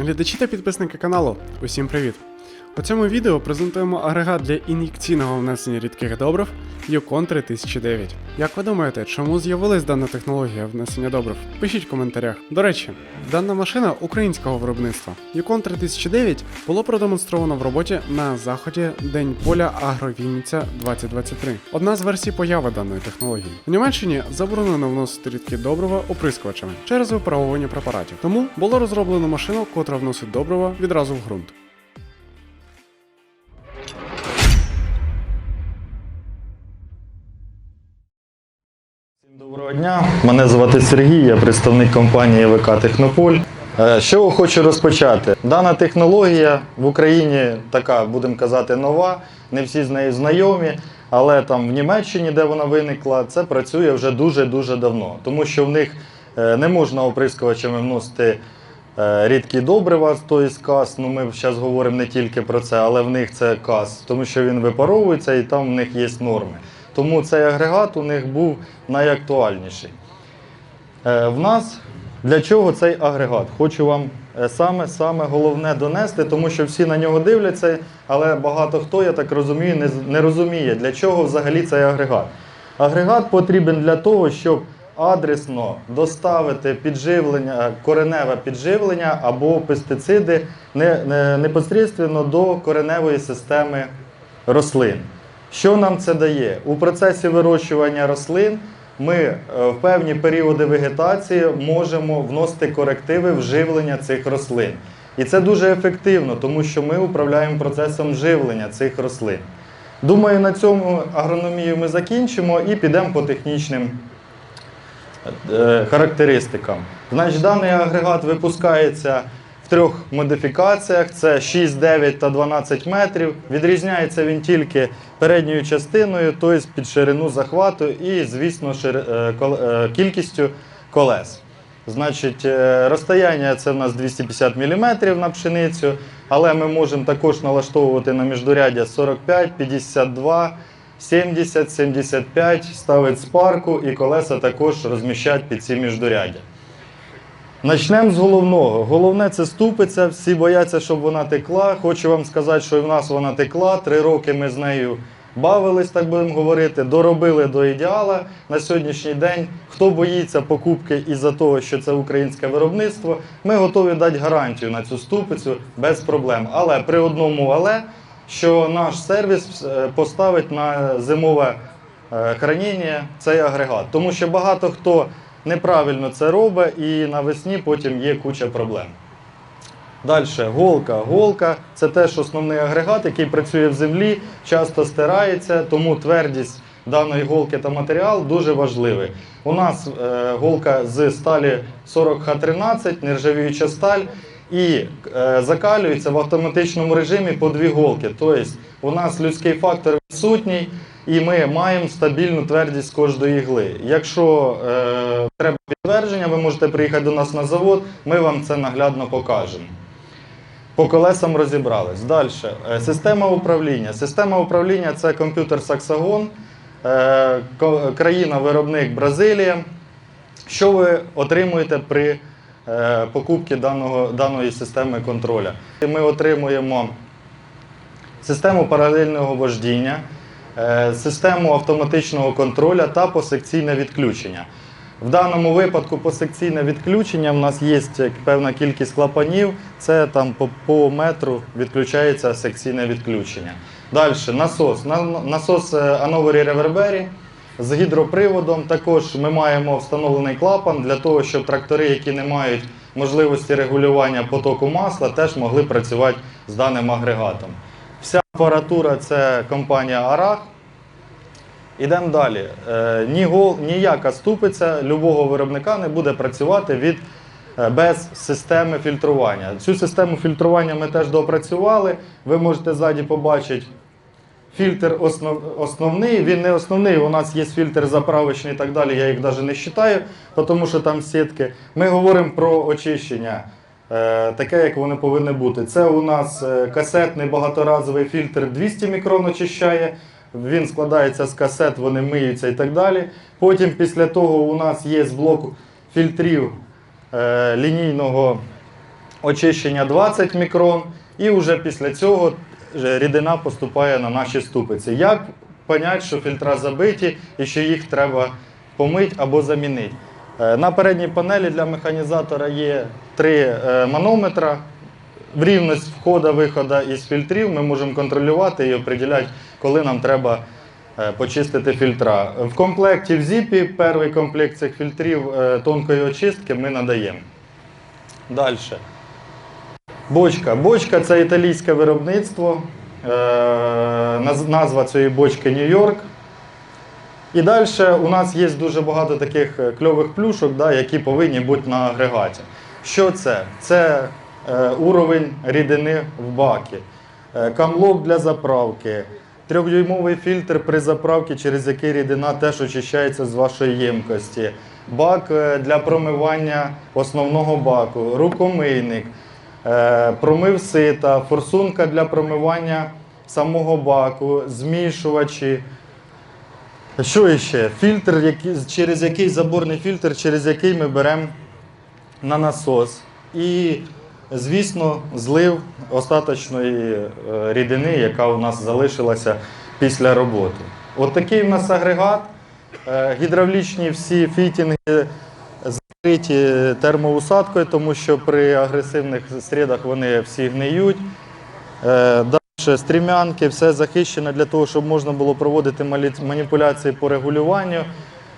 Глядачі та підписники каналу, усім привіт! У цьому відео презентуємо агрегат для ін'єкційного внесення рідких добрив Yukon 3009. Як ви думаєте, чому з'явилась дана технологія внесення добрив? Пишіть в коментарях. До речі, дана машина українського виробництва. Yukon 3009 було продемонстровано в роботі на заході День поля Агровінниця 2023. Одна з версій появи даної технології. У Німеччині заборонено вносити рідкі добрива оприскувачами через випаровування препаратів. Тому було розроблено машину, котра вносить добрива відразу в ґрунт. Доброго дня, мене звати Сергій, я представник компанії ВК Технополь. Е, чого хочу розпочати? Дана технологія в Україні така, будемо казати, нова. Не всі з нею знайомі, але там в Німеччині, де вона виникла, це працює вже дуже-дуже давно. Тому що в них е, не можна оприскувачами вносити е, рідкі добрива, тобто кас. Ну, ми зараз говоримо не тільки про це, але в них це кас, тому що він випаровується і там в них є норми. Тому цей агрегат у них був найактуальніший. Е, В нас для чого цей агрегат? Хочу вам е, саме, саме головне донести, тому що всі на нього дивляться, але багато хто, я так розумію, не, не розуміє, для чого взагалі цей агрегат. Агрегат потрібен для того, щоб адресно доставити підживлення, кореневе підживлення або пестициди не, не, непосередньо до кореневої системи рослин. Що нам це дає? У процесі вирощування рослин ми е, в певні періоди вегетації можемо вносити корективи вживлення цих рослин. І це дуже ефективно, тому що ми управляємо процесом живлення цих рослин. Думаю, на цьому агрономію ми закінчимо і підемо по технічним е, характеристикам. Значить, даний агрегат випускається трьох модифікаціях: це 6, 9 та 12 метрів. Відрізняється він тільки передньою частиною, тобто під ширину захвату і, звісно, е, е, кількістю колес. Значить, е, розстояння це в нас 250 мм на пшеницю, але ми можемо також налаштовувати на міждуряддя 45, 52, 70, 75, ставить спарку і колеса також розміщать під ці міждуряддя. Начнемо з головного. Головне це ступиця. Всі бояться, щоб вона текла. Хочу вам сказати, що в нас вона текла. Три роки ми з нею бавились, так будемо говорити, доробили до ідеала. На сьогоднішній день, хто боїться покупки із-за того, що це українське виробництво, ми готові дати гарантію на цю ступицю без проблем. Але при одному але, що наш сервіс е, поставить на зимове е, храніння цей агрегат. Тому що багато хто неправильно це робить і навесні потім є куча проблем. Далі, голка. Голка це теж основний агрегат, який працює в землі, часто стирається, тому твердість даної голки та матеріал дуже важливий. У нас е, голка з сталі 40Х13, нержавіюча сталь, і е, закалюється в автоматичному режимі по дві голки. Тобто у нас людський фактор відсутній, і ми маємо стабільну твердість кожної ігли. Якщо е, треба підтвердження, ви можете приїхати до нас на завод, ми вам це наглядно покажемо. По колесам розібрались. Далі. Е, Система управління. Система управління це комп'ютер Saxagon, е, країна-виробник Бразилія. Що ви отримуєте при е, покупці даного, даної системи контроля? Ми отримуємо систему паралельного вождіння, систему автоматичного контроля та посекційне відключення. В даному випадку посекційне відключення в нас є певна кількість клапанів, це там по, по метру відключається секційне відключення. Далі насос. Насос е, Anoveri Reverberi з гідроприводом. Також ми маємо встановлений клапан для того, щоб трактори, які не мають можливості регулювання потоку масла, теж могли працювати з даним агрегатом. Вся апаратура це компанія Арах. Ідемо далі. Е, ніяка ступиця любого виробника не буде працювати від, е, без системи фільтрування. Цю систему фільтрування ми теж допрацювали. Ви можете ззаді побачити фільтр основ, основний. Він не основний, у нас є фільтр заправочний і так далі. Я їх навіть не вважаю, тому що там сітки. Ми говоримо про очищення. Е, Таке, як вони повинні бути. Це у нас е, касетний багаторазовий фільтр 200 мікрон очищає. Він складається з касет, вони миються і так далі. Потім після того у нас є блок фільтрів е, лінійного очищення 20 мікрон, і вже після цього рідина поступає на наші ступиці. Як понять, що фільтра забиті і що їх треба помити або замінити? Е, На передній панелі для механізатора є три е, манометра. В рівність входа-виходу із фільтрів ми можемо контролювати і определяти, коли нам треба е, почистити фільтра. В комплекті в зіпі перший комплект цих фільтрів тонкої очистки ми надаємо. Далі. Бочка. Бочка це італійське виробництво. Назва цієї бочки Нью-Йорк. І далі у нас є дуже багато таких е, кльових плюшок, да, які повинні бути на агрегаті. Що це? Це е, уровень рідини в бакі, е, камлок для заправки, трьохдюймовий фільтр при заправці, через який рідина теж очищається з вашої ємкості, бак е, для промивання основного баку, рукомийник, е, промив сита, форсунка для промивання самого баку, змішувачі. Що ще? Фільтр, який, через який заборний фільтр, через який ми беремо на насос. І, звісно, злив остаточної е, рідини, яка у нас залишилася після роботи. От такий у нас агрегат. Е, Гідравлічні всі фітінги закриті термоусадкою, тому що при агресивних стрідах вони всі гниють. Е, Далі стрімянки, все захищено для того, щоб можна було проводити маніпуляції по регулюванню.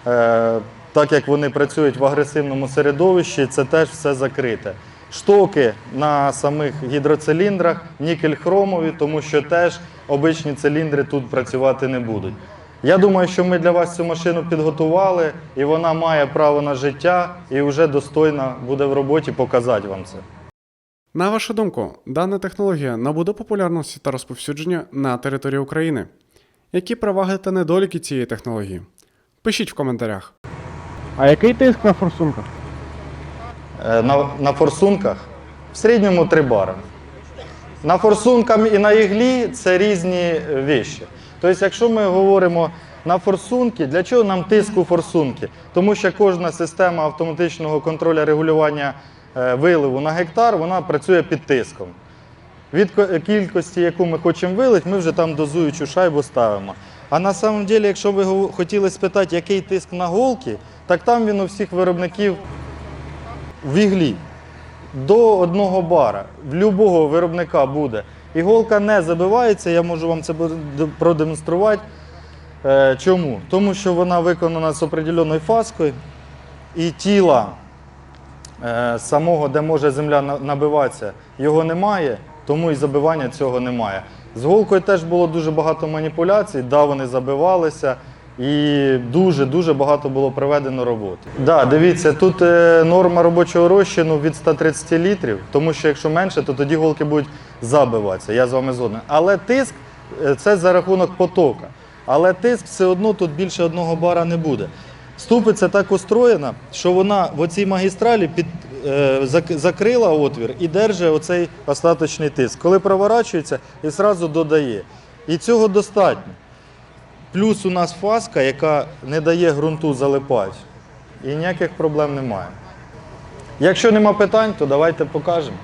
Е, Так як вони працюють в агресивному середовищі, це теж все закрите. Штоки на самих гідроциліндрах, нікель хромові, тому що теж обичні циліндри тут працювати не будуть. Я думаю, що ми для вас цю машину підготували, і вона має право на життя і вже достойна буде в роботі показати вам це. На вашу думку, дана технологія набуде популярності та розповсюдження на території України. Які переваги та недоліки цієї технології? Пишіть в коментарях. А який тиск на форсунках? Е, на, на форсунках в середньому 3 бари. На форсунках і на іглі це різні віші. Тобто, якщо ми говоримо на форсунки, для чого нам тиск у форсунки? Тому що кожна система автоматичного контролю регулювання е, виливу на гектар вона працює під тиском. Від кількості, яку ми хочемо вилити, ми вже там дозуючу шайбу ставимо. А на самом деле, якщо ви хотіли спитати, який тиск на голки, так там він у всіх виробників в іглі до одного бара. В будь-якого виробника буде. Іголка не забивається, я можу вам це продемонструвати. Е, Чому? Тому що вона виконана з определеною фаскою і тіла е, самого, де може земля набиватися, його немає, тому і забивання цього немає. З голкою теж було дуже багато маніпуляцій, да, вони забивалися. І дуже-дуже багато було проведено роботи. Да, дивіться, тут е, норма робочого розчину від 130 літрів, тому що якщо менше, то тоді голки будуть забиватися. Я з вами згоден. Але тиск е, це за рахунок потока. Але тиск все одно тут більше одного бара не буде. Ступиця так устроєна, що вона в оцій магістралі під, е, зак- закрила отвір і держить оцей остаточний тиск. Коли проворачується, і одразу додає. І цього достатньо. Плюс у нас фаска, яка не дає ґрунту залипати. І ніяких проблем немає. Якщо нема питань, то давайте покажемо.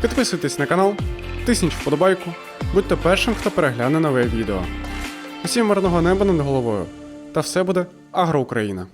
Підписуйтесь на канал, тисніть вподобайку, будьте першим, хто перегляне нове відео. Усім мирного неба над головою. Та все буде Агроукраїна.